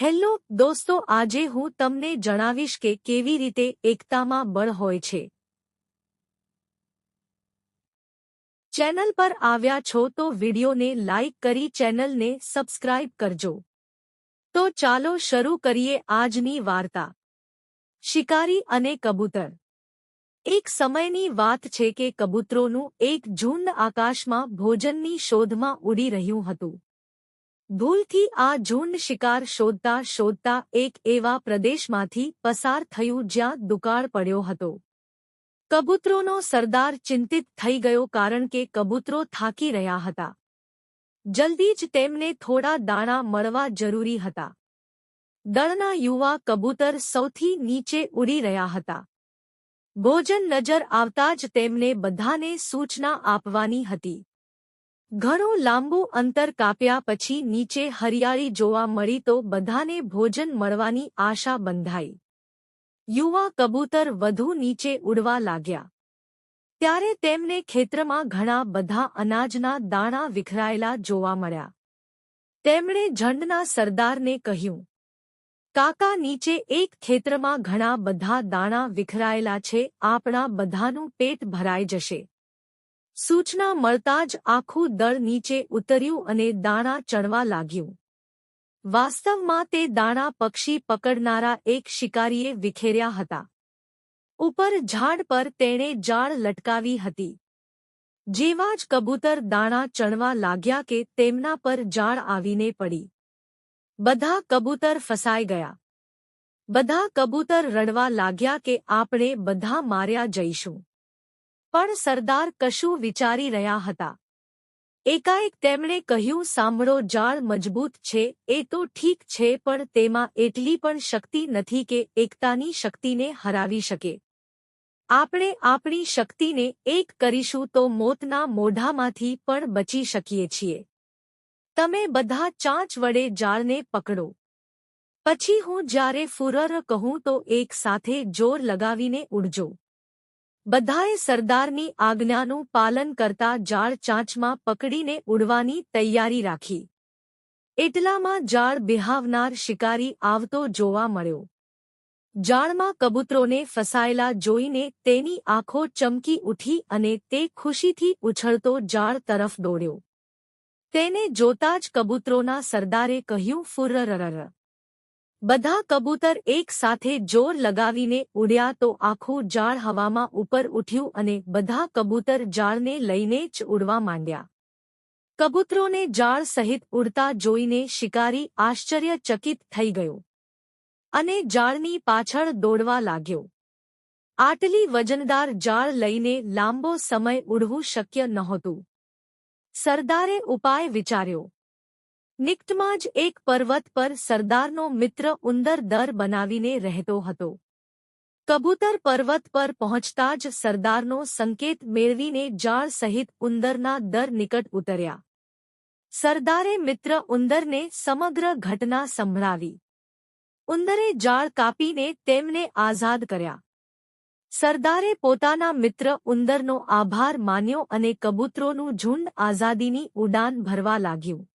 Hello, દોસ્તો, આજે હું તમને જણાવીશ કે કેવી રીતે એકતામાં બળ હોય છે. ચેનલ પર આવ્યા છો તો વિડિયોને લાઇક કરી ચેનલને સબસ્ક્રાઇબ કરજો. તો ચાલો શરૂ કરીએ આજની વાર્તા. શિકારી અને કબૂતર. એક સમયની વાત છે કે કબૂતરોનું એક ઝુંડ આકાશમાં ભોજનની શોધમાં ઉડી રહ્યું હતું. ભૂલથી આ ઝુંડ શિકાર શોધતા શોધતા એક એવા પ્રદેશમાંથી પસાર થયું જ્યાં દુકાળ પડ્યો હતો. કબૂતરોનો સરદાર ચિંતિત થઈ ગયો કારણ કે કબૂતરો થાકી રહ્યા હતા. જલ્દી જ તેમને થોડા દાણા મળવા જરૂરી હતા. દળના યુવા કબૂતર સૌથી નીચે ઉડી રહ્યા હતા. ભોજન નજર આવતા જ તેમને બધાને સૂચના આપવાની હતી. ઘણું લાંબુ અંતર કાપ્યા પછી નીચે હરિયાળી જોવા મળી તો બધાને ભોજન મળવાની આશા બંધાઈ. યુવા કબૂતર વધુ નીચે ઉડવા લાગ્યા. ત્યારે તેમને ખેતરમાં ઘણા બધા અનાજના દાણા વિખરાયેલા જોવા મળ્યા. તેમણે ઝંડના સરદારને કહ્યું, કાકા, નીચે એક ખેતરમાં ઘણા બધા દાણા વિખરાયેલા છે, આપણા બધાનું પેટ ભરાઈ જશે. સૂચના મળતા જ આખું દળ નીચે ઉતર્યું અને દાણા ચણવા લાગ્યું. વાસ્તવમાં તે દાણા પક્ષી પકડનારા એક શિકારીએ વિખેર્યા હતા. ઉપર ઝાડ પર તેણે જાળ લટકાવી હતી. જેવા જ કબૂતર દાણા ચણવા લાગ્યા કે તેમના પર જાળ આવીને પડી. બધા કબૂતર ફસાઈ ગયા. બધા કબૂતર રડવા લાગ્યા કે આપણે બધા માર્યા જઈશું. પણ સરદાર કશું વિચારી રહ્યા હતા. એકાએક તેમણે કહ્યું, સાંભળો, જાળ મજબૂત છે, એ તો ઠીક છે, પણ તેમાં એટલી પણ શક્તિ નથી કે એકતાની શક્તિને હરાવી શકે. આપણે આપણી શક્તિને એક કરીશું તો મોતના મોઢામાંથી પણ બચી શકીએ છીએ. તમે બધા ચાંચ વડે જાળને પકડો. પછી હું જ્યારે ફુરર કહું તો એક સાથે જોર લગાવીને ઉડજો. બધાએ સરદારની આજ્ઞાનું પાલન કરતા જાળ ચાંચમાં પકડીને ઉડવાની તૈયારી રાખી. એટલામાં જાળ બિહાવનાર શિકારી આવતો જોવા મળ્યો. જાળમાં કબૂતરોને ફસાયેલા જોઈને તેની આંખો ચમકી ઉઠી અને તે ખુશીથી ઉછળતો જાળ તરફ દોડ્યો. તેને જોતા જ કબૂતરોના સરદારે કહ્યું, ફુર્રરર. બધા કબૂતર એક સાથે જોર લગાવીને ઉડ્યા તો આખું જાળ હવામાં ઉપર ઉઠ્યું અને બધા કબૂતર જાળને લઈને જ ઉડવા માંડ્યા. કબૂતરોને જાળ સહિત ઉડતા જોઈને શિકારી આશ્ચર્યચકિત થઈ ગયો અને જાળની પાછળ દોડવા લાગ્યો. આટલી વજનદાર જાળ લઈને લાંબો સમય ઉડવું શક્ય નહોતું. સરદારે ઉપાય વિચાર્યો. નિકટમાં જ એક પર્વત પર સરદારનો મિત્ર ઉંદર દર બનાવીને રહેતો હતો. કબૂતર પર્વત પર પહોંચતા જ સરદારનો સંકેત મેળવીને જાળ સહિત ઉંદરના દર નિકટ ઉતર્યા. સરદારે મિત્ર ઉંદરને સમગ્ર ઘટના સંભળાવી. ઉંદરે જાળ કાપીને તેમને આઝાદ કર્યા. સરદારે પોતાના મિત્ર ઉંદરનો આભાર માન્યો અને કબૂતરોનું ઝુંડ આઝાદીની ઉડાન ભરવા લાગ્યું.